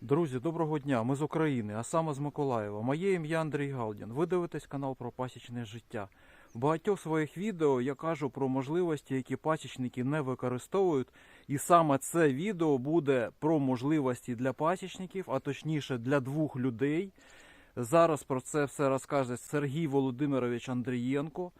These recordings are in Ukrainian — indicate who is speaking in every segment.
Speaker 1: Друзі, доброго дня. Ми з України, а саме з Миколаєва. Моє ім'я Андрій Галдін. Ви дивитесь канал про пасічне життя. В багатьох своїх відео я кажу про можливості, які пасічники не використовують. І саме це відео буде про можливості для пасічників, а точніше для двох людей. Зараз про це все розкаже Сергій Володимирович Андрієнко.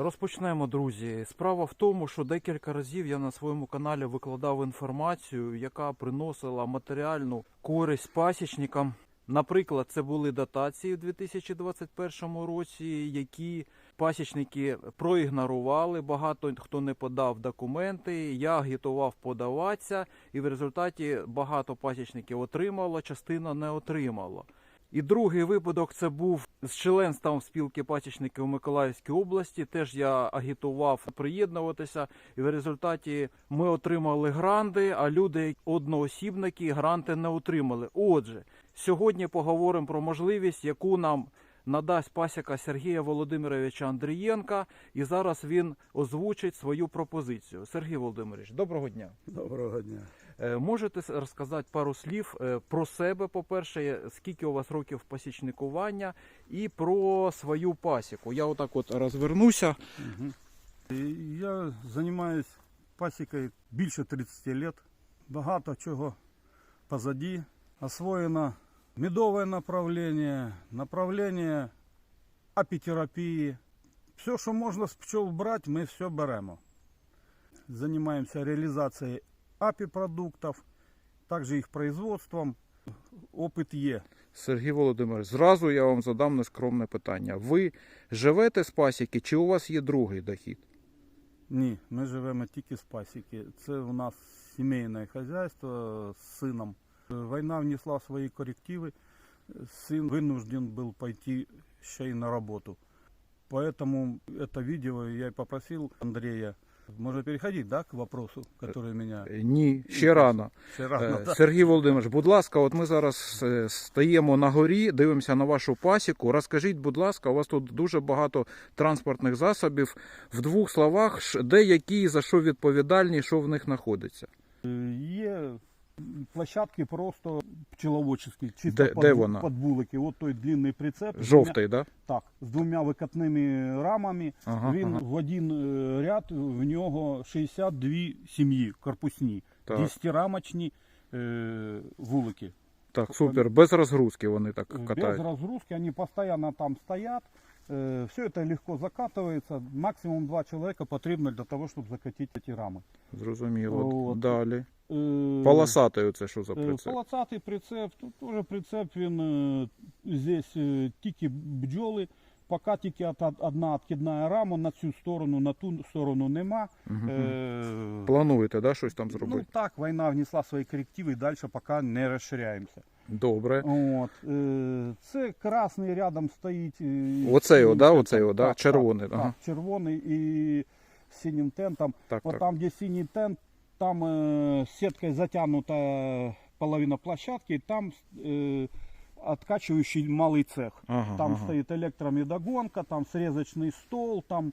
Speaker 1: Розпочнемо, друзі. Справа в тому, що декілька разів я на своєму каналі викладав інформацію, яка приносила матеріальну користь пасічникам. Наприклад, це були дотації в 2021 році, які пасічники проігнорували. Багато хто не подав документи. Я агітував подаватися, і в результаті багато пасічників отримало, частина не отримала. І другий випадок це був з членством спілки пасічників у Миколаївській області. Теж я агітував приєднуватися, і в результаті ми отримали гранди, а люди одноосібники гранти не отримали. Отже, сьогодні поговоримо про можливість, яку нам надасть пасіка Сергія Володимировича Андрієнка, і зараз він озвучить свою пропозицію. Сергій Володимирович, доброго дня.
Speaker 2: Доброго дня.
Speaker 1: Е, Можете розказати пару слів е, про себе, по-перше, скільки у вас років пасічникування, і про свою пасіку. Я отак от розвернуся.
Speaker 2: Я займаюсь пасікою більше 30 років. Багато чого позади. Освоєно медове направлення, направлення апітерапії. Все, що можна з пчол брати, ми все беремо. Займаємося реалізацією апіпродуктів, також їх производством. Опит є.
Speaker 1: Сергій Володимирович, зразу я вам задам нескромне питання. Ви живете з пасіки, чи у вас є другий дохід?
Speaker 2: Ні, ми живемо тільки з пасіки. Це у нас сімейне хазяйство з сином. Війна внесла свої корективи. Сын вынужден был пойти ще й на работу. Поэтому это видео я и попросил Андрея. Можно переходить, да, к вопросу, который меня...
Speaker 1: Е, Ні, ще рано.
Speaker 2: Ще рано,
Speaker 1: Е,
Speaker 2: да?
Speaker 1: Сергій Володимирович, будь ласка, от ми зараз е, стаємо на горі, дивимося на вашу пасіку. Розкажіть, будь ласка, у вас тут дуже багато транспортних засобів. В двох словах, ш- де які і за що відповідальні, що в них знаходиться?
Speaker 2: Е, Є площадки просто пчеловодчі, чисто
Speaker 1: Де-
Speaker 2: под,
Speaker 1: де вона?
Speaker 2: под вулики. От той длинний прицеп.
Speaker 1: Жовтий, да?
Speaker 2: Так, з двома викатними рамами.
Speaker 1: Ага,
Speaker 2: Він
Speaker 1: ага.
Speaker 2: в один е, ряд в нього 62 сім'ї корпусні,
Speaker 1: Так.
Speaker 2: 10-рамочні е, вулики.
Speaker 1: Так, супер. Без розгрузки вони так катають?
Speaker 2: Без
Speaker 1: катають.
Speaker 2: разгрузки, они постоянно там стоят. Э, Все это легко закатывается. Максимум два человека потрібно для того, щоб закатити ці рами.
Speaker 1: Зрозуміло.
Speaker 2: От.
Speaker 1: Далі.
Speaker 2: Е,
Speaker 1: Полосатий оце що за
Speaker 2: е,
Speaker 1: прицеп?
Speaker 2: Полосатий прицеп. Тут теж прицеп, він е, здесь е, тільки бджоли. Поки тільки от- от- одна откидна рама на цю сторону, на ту сторону нема.
Speaker 1: Мгм.
Speaker 2: Е,
Speaker 1: Плануєте, да, щось там
Speaker 2: Ну
Speaker 1: зробити?
Speaker 2: так, війна внесла свої корективи і далі поки не розширяємося.
Speaker 1: Добре.
Speaker 2: От, е, це красний рядом стоїть. е,
Speaker 1: Оцей, да, оцей, да, червоний,
Speaker 2: Так,
Speaker 1: ага.
Speaker 2: так, червоний і з синім тентом.
Speaker 1: Так,
Speaker 2: От
Speaker 1: так.
Speaker 2: там, де синій тент, там е, сіткою затягнута половина площадки, там е, откачуючий малий цех.
Speaker 1: Ага,
Speaker 2: Там
Speaker 1: ага.
Speaker 2: стоїть електромедогонка, там срезочний стол, там,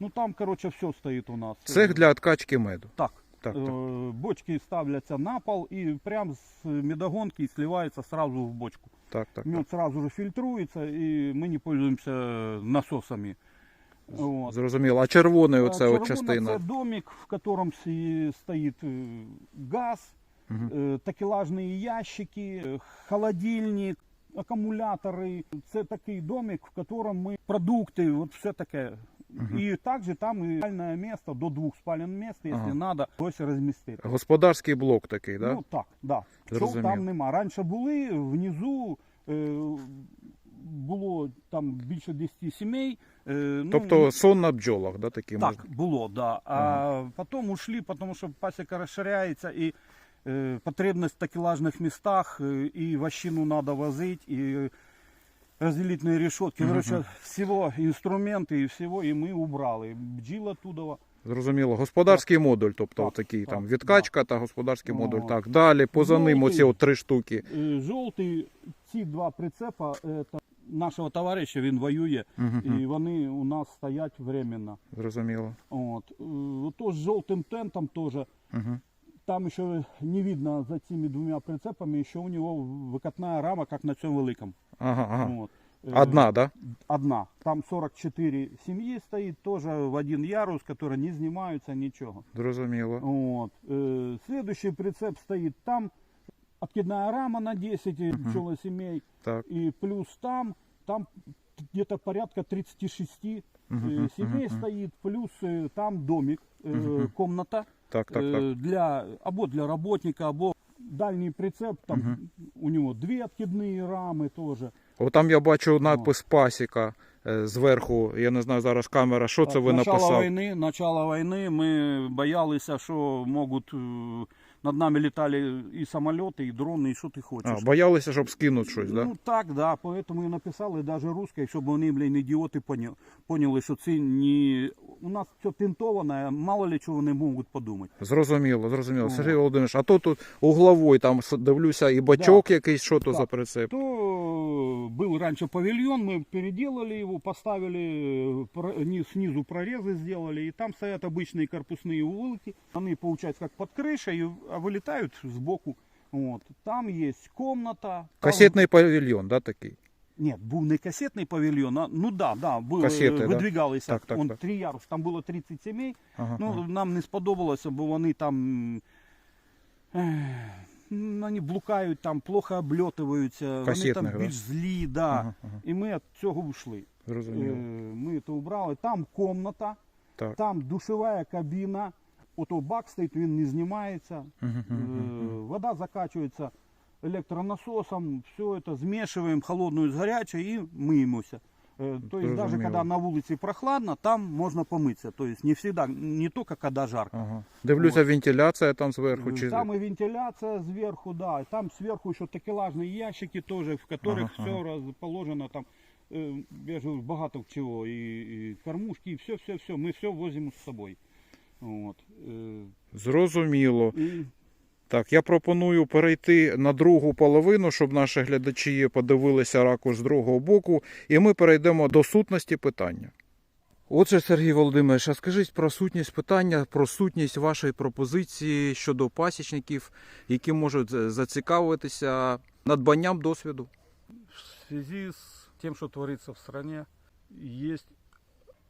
Speaker 2: ну там, коротше, все стоїть у нас.
Speaker 1: Цех для откачки меду.
Speaker 2: Так
Speaker 1: Так, так.
Speaker 2: Е, Бочки ставляться на пол і прямо з медогонки сливається сразу в бочку.
Speaker 1: Так, так, так.
Speaker 2: Мед сразу же фильтруется, и мы не пользуемся насосами. Вот.
Speaker 1: Зрозуміло. А червоний
Speaker 2: А
Speaker 1: оце
Speaker 2: червона
Speaker 1: от частина.
Speaker 2: Це домик, в котором сі- стоит э, газ,
Speaker 1: Мгм.
Speaker 2: э, такелажные ящики, э, холодильник, аккумуляторы. Це такий домик, в котором мы продукты, вот все таке. И также там и спальное место, до двух спален мест, если
Speaker 1: Ага.
Speaker 2: надо, ось розмістити.
Speaker 1: Господарський блок такий, да?
Speaker 2: Ну так, да.
Speaker 1: Зрозумів.
Speaker 2: там нема. Раніше були внизу. Е, було там більше 10 сімей. Е, ну,
Speaker 1: тобто сон на бджолах, да, такі
Speaker 2: так,
Speaker 1: можна.
Speaker 2: було, да. А потім ушли, тому що пасіка розширяється і е, потребність в такелажних містах, е, і вощину треба возити, і разделительные решетки.
Speaker 1: Мгм.
Speaker 2: Короче, всего инструменты и всего, и мы убрали. Бджил оттуда.
Speaker 1: Зрозуміло. Господарський модуль, тобто
Speaker 2: Так,
Speaker 1: такий
Speaker 2: так,
Speaker 1: там відкачка та господарський
Speaker 2: О.
Speaker 1: модуль. Так, далі поза ним
Speaker 2: Жовтий.
Speaker 1: оці от три штуки.
Speaker 2: Е, Жовтий, ці два прицепа е, та нашого товариша, він воює,
Speaker 1: Мгм,
Speaker 2: і вони у нас стоять временно.
Speaker 1: Зрозуміло.
Speaker 2: От. Е, Ото з жовтим тентом теж.
Speaker 1: Угу.
Speaker 2: Там еще не видно за цими двумя прицепами, еще у него выкатная рама, как на цьому великом.
Speaker 1: Ага, ага.
Speaker 2: Вот. Э,
Speaker 1: Одна, да?
Speaker 2: Одна. Там 44 семьи стоит, тоже в один ярус, которые не снимаются, ничего.
Speaker 1: Зрозуміло.
Speaker 2: Вот. Э, Следующий прицеп стоит там, откидная рама на 10
Speaker 1: Мгм.
Speaker 2: пчелосемей,
Speaker 1: Так.
Speaker 2: и плюс там, там где-то порядка 36
Speaker 1: Мгм,
Speaker 2: э,
Speaker 1: мгм,
Speaker 2: семей
Speaker 1: мгм.
Speaker 2: стоит, плюс э, там домик, э,
Speaker 1: Мгм.
Speaker 2: комната.
Speaker 1: Так, так,
Speaker 2: Е,
Speaker 1: так.
Speaker 2: для або для работника, або дальній прицеп. Там у нього дві відкидні рами теж.
Speaker 1: О, там я бачу надпис пасіка е, зверху. Я не знаю зараз камера. Що це ви
Speaker 2: начало
Speaker 1: написали?
Speaker 2: війни, начало війни ми боялися, що можуть е, над нами літали і самоліти, і дрони, і що ти хочеш.
Speaker 1: А, боялися, щоб скинуть щось, да?
Speaker 2: Ну так, да, поэтому і написали навіть русською, щоб вони, блін, ідіоти поняли, поняли, що це не... У нас все тинтоване, мало ли чого вони можуть подумати.
Speaker 1: Зрозуміло, зрозуміло.
Speaker 2: О.
Speaker 1: Сергій Володимирович, а то тут угловой, там с- дивлюся, і бачок якийсь, що то
Speaker 2: Так.
Speaker 1: за прицеп.
Speaker 2: То э, был раньше павильон, мы переделали его, поставили, э, про- ни- снизу прорезы сделали, и там стоят обычные корпусные уволоки. Они, получается, как под крышей, и- а вылетают сбоку. Вот. Там есть комната. там-
Speaker 1: Касетний павільйон, да, такий?
Speaker 2: Нет, был не кассетный павильон, а, ну да, да, был,
Speaker 1: Кассети,
Speaker 2: э,
Speaker 1: да?
Speaker 2: выдвигался.
Speaker 1: Так, так,
Speaker 2: Он
Speaker 1: так.
Speaker 2: три ярус, там было 30 семей.
Speaker 1: Ага,
Speaker 2: Ну,
Speaker 1: ага.
Speaker 2: нам не сподобалося, бо вони там. ех, м, Вони блукають там, плохо обльотуються, вони
Speaker 1: Касетних,
Speaker 2: там
Speaker 1: да?
Speaker 2: більш злі, да.
Speaker 1: Ага, ага.
Speaker 2: І ми від цього йшли. Е,
Speaker 1: Зрозуміло.
Speaker 2: Ми це убрали. Там комната,
Speaker 1: Так.
Speaker 2: там душова кабіна. Ото бак стоїть, він не знімається.
Speaker 1: Мгм,
Speaker 2: Е,
Speaker 1: мгм, мгм.
Speaker 2: Вода закачується электронасосом, все это смешиваем холодную с горячей и мыемся. Э, То есть даже
Speaker 1: Зрозуміло.
Speaker 2: когда на улице прохладно, там можно помыться. То есть не всегда, не только когда жарко.
Speaker 1: Ага. Дивлюся, вентиляція там зверху. Чи...
Speaker 2: Там и вентиляция сверху, да. и Там сверху еще такелажные ящики тоже, в которых
Speaker 1: Ага,
Speaker 2: все расположено там. э, Я же говорю, багато чего. И, и кормушки, и все-все-все. Мы все возим с собой. Вот. Э,
Speaker 1: Зрозуміло.
Speaker 2: И
Speaker 1: Так, я пропоную перейти на другу половину, щоб наші глядачі подивилися ракурс з другого боку, і ми перейдемо до сутності питання. Отже, Сергій Володимирович, а скажіть про сутність питання, про сутність вашої пропозиції щодо пасічників, які можуть е, зацікавитися надбанням досвіду.
Speaker 2: в связи с тем, что творится в стране, есть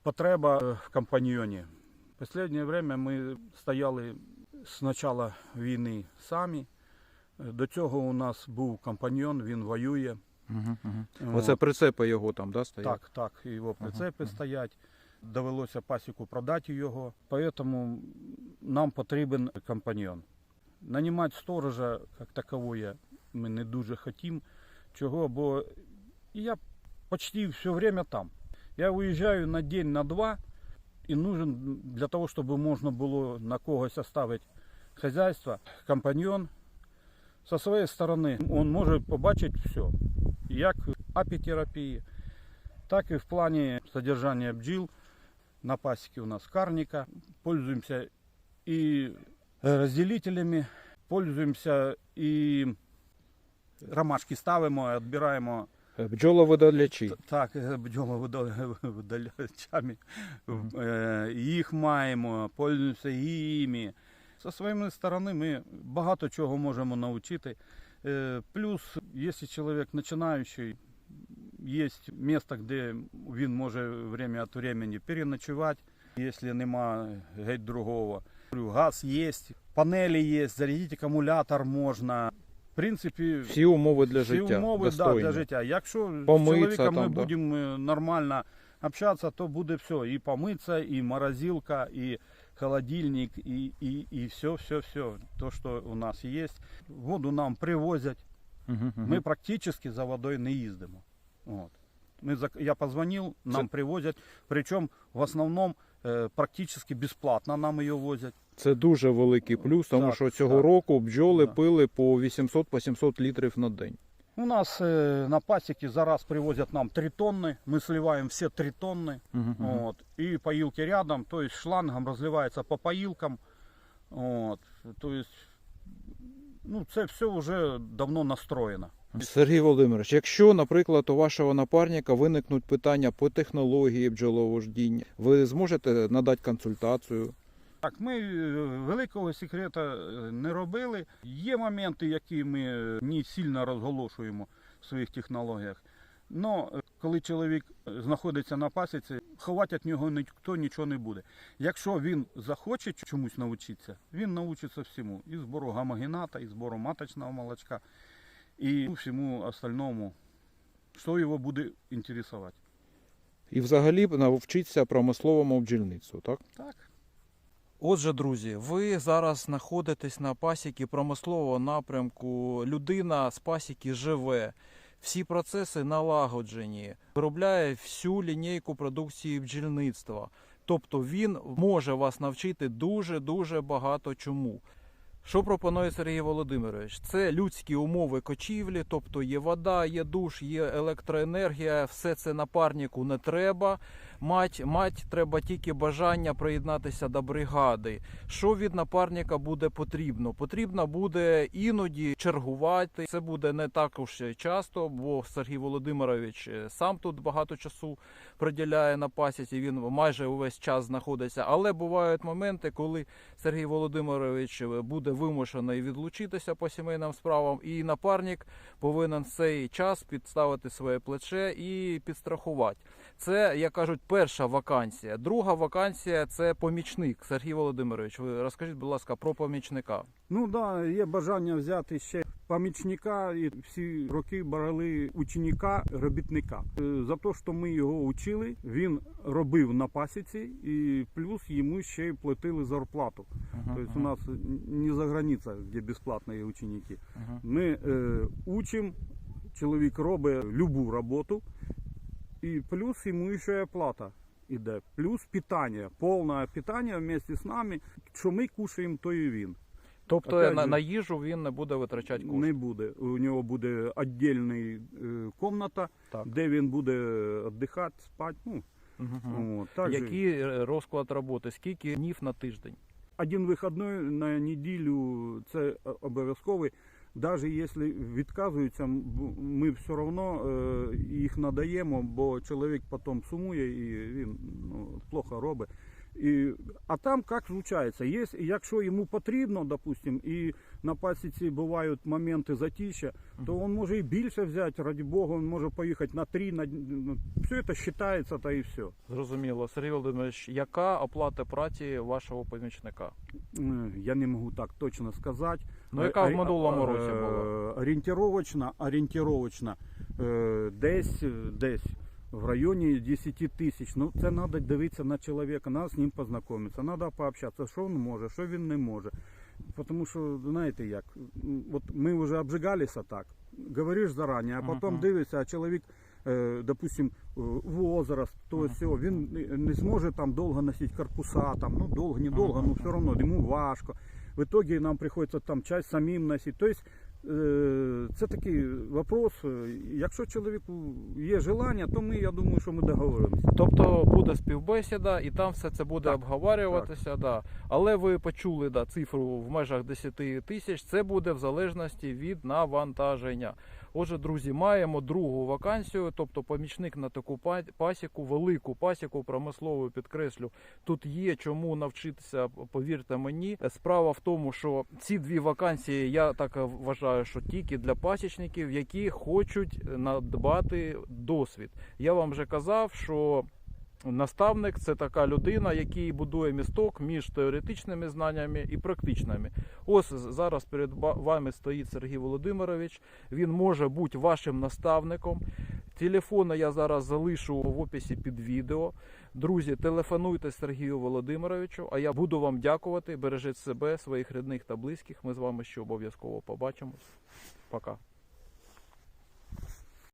Speaker 2: потреба э, в компаньоне. Последнее время ми стояли з начала війни самі. До цього у нас був компаньон, він воює.
Speaker 1: Угу, угу. Оце прицепи його там, да, стоять?
Speaker 2: Так, так, його прицепи
Speaker 1: ага.
Speaker 2: стоять. Довелося пасіку продати його. Тому нам потрібен компаньйон. Нанімати сторожа як такової ми не дуже хотімо. Чого? Бо я почти все время там. Я уїжджаю на день, на два, і нужен для того, щоб можна було на когось оставити хазяйство, компаньйон. Со своєї сторони він може побачити все. Як в апітерапії, так и в плане содержания бджил. На пасеке у нас карника. Пользуемся и разделителями, пользуемся и ромашки ставимо, відбираємо
Speaker 1: Бджоловидалячі.
Speaker 2: Т- так, видалячами. Е, Їх маємо, пользуємося їми. Зі своєї сторони ми багато чого можемо навчити. Е, Плюс, якщо чоловік починаючий, є місце, де він може время від времени переночувати, якщо нема геть другого. Газ є, панелі є, зарядити акумулятор можна. Принципі,
Speaker 1: Всі умови для
Speaker 2: всі
Speaker 1: життя.
Speaker 2: умови да,
Speaker 1: достойні.
Speaker 2: для життя. Якщо з чоловіком ми
Speaker 1: там, да.
Speaker 2: будемо е, нормально общатися, то буде все. І помитися, і морозилка, і холодильник, і, і, і все, все, все. То, що у нас є. Воду нам привозять.
Speaker 1: Мгм, мгм.
Speaker 2: Ми практично за водою не їздимо. От. Ми, зак- я позвонив, нам
Speaker 1: Це-
Speaker 2: привозять. Причому в основному е, практично безплатно нам її возять.
Speaker 1: Це дуже великий плюс, тому
Speaker 2: Так,
Speaker 1: що цього
Speaker 2: так.
Speaker 1: року бджоли
Speaker 2: Да.
Speaker 1: пили по 800-700 літрів на день.
Speaker 2: У нас э, на пасеке за раз привозят нам 3 тонны, мы сливаем все 3 тонны, вот, и поилки рядом, то есть шлангом разливается по поилкам, вот, то есть, ну, це все вже давно настроєно.
Speaker 1: Сергій Володимирович, якщо, наприклад, у вашого напарника виникнуть питання по технології бджоловождіння, ви зможете надати консультацію?
Speaker 2: Так, ми е, великого секрета е, не робили. Є моменти, які ми не сильно розголошуємо в своїх технологіях. Но е, коли чоловік знаходиться на пасіці, ховати від нього ніхто нічого не буде. Якщо він захоче чомусь навчитися, він навчиться всьому. І збору гамогената, і збору маточного молочка, і всьому остальному, що його буде інтересувати.
Speaker 1: І взагалі навчитися промисловому бджільництву, так?
Speaker 2: Так.
Speaker 1: Отже, друзі, ви зараз знаходитесь на пасіки промислового напрямку. Людина з пасіки живе. Всі процеси налагоджені, виробляє всю лінійку продукції бджільництва. Тобто він може вас навчити дуже дуже багато чому. Що пропонує Сергій Володимирович? Це людські умови кочівлі, тобто є вода, є душ, є електроенергія, все це напарнику не треба. Мать, мать треба тільки бажання приєднатися до бригади. Що від напарника буде потрібно? Потрібно буде іноді чергувати. Це буде не так уж часто, бо Сергій Володимирович е, сам тут багато часу приділяє на пасіці. Він майже увесь час знаходиться. Але бувають моменти, коли Сергій Володимирович е, буде вимушений відлучитися по сімейним справам, і напарник повинен цей час підставити своє плече і підстрахувати. Це, як кажуть, перша вакансія. Друга вакансія це помічник. Сергій Володимирович, ви розкажіть, будь ласка, про помічника.
Speaker 2: Ну да, є бажання взяти ще помічника, і всі роки брали ученика, робітника. Е, За те, що ми його учили, він робив на пасіці, і плюс йому ще й платили зарплату. Тобто у нас не за границя, де безплатні ученики. Ми е, учимо, чоловік робить любу роботу, і плюс йому ще оплата іде. Плюс питання, повне питання вместе з нами. Що ми кушаємо, то і він.
Speaker 1: Тобто
Speaker 2: Опять
Speaker 1: на,
Speaker 2: же,
Speaker 1: на їжу він не буде витрачати кошти.
Speaker 2: Не буде. У нього буде віддільна е, комната,
Speaker 1: Так.
Speaker 2: де він буде віддихати, спати. Ну,
Speaker 1: Мгм.
Speaker 2: от, так же.
Speaker 1: Який е, розклад роботи? Скільки днів на тиждень?
Speaker 2: Один вихідний на неділю це обов'язковий. Навіть якщо відказуються, ми все одно е, їх надаємо, бо чоловік потім сумує і він ну, плохо робить. І, а там як случається, є, якщо йому потрібно, допустим, і на пасіці бувають моменти затища, то він може і більше взяти, раді Бога, він може поїхати на три, на ну, все це вважається та і все.
Speaker 1: Зрозуміло. Сергій Володимирович, яка оплата праці вашого помічника?
Speaker 2: Е, Я не можу так точно сказати.
Speaker 1: Ну, яка в
Speaker 2: Орі-
Speaker 1: минулому
Speaker 2: е,
Speaker 1: році була?
Speaker 2: Орієнтировочно е, десь, десь в районі 10 тисяч. Ну, це треба дивитися на чоловіка, треба з ним познайомитися, треба пообщатися, що він може, що він не може. Тому що, знаєте як, от ми вже обжигалися так, говориш зарані, а потім
Speaker 1: Мгм.
Speaker 2: дивишся, а чоловік, е, допустим, е, возраст, то
Speaker 1: Мгм.
Speaker 2: все, він не- зможе там довго носити корпуса, там, ну довго, недовго, ну все одно йому важко. В итоге нам приходиться там часть самим носити. Тобто е, це такий вопрос. е, Якщо чоловіку є желання, то ми, я думаю, що ми договоримося.
Speaker 1: Тобто буде співбесіда, і там все це буде
Speaker 2: Так,
Speaker 1: обговорюватися. Да. Але ви почули да, цифру в межах 10 тисяч. Це буде в залежності від навантаження. Отже, друзі, маємо другу вакансію, тобто помічник на таку пасіку, велику пасіку промислову підкреслю. Тут є чому навчитися, повірте мені. Справа в тому, що ці дві вакансії я так вважаю, що тільки для пасічників, які хочуть надбати досвід. Я вам вже казав, що наставник це така людина, який будує місток між теоретичними знаннями і практичними. Ось зараз перед вами стоїть Сергій Володимирович. Він може бути вашим наставником. Телефони я зараз залишу в описі під відео. Друзі, телефонуйте Сергію Володимировичу, а я буду вам дякувати. Бережіть себе, своїх рідних та близьких. Ми з вами ще обов'язково побачимось. Пока.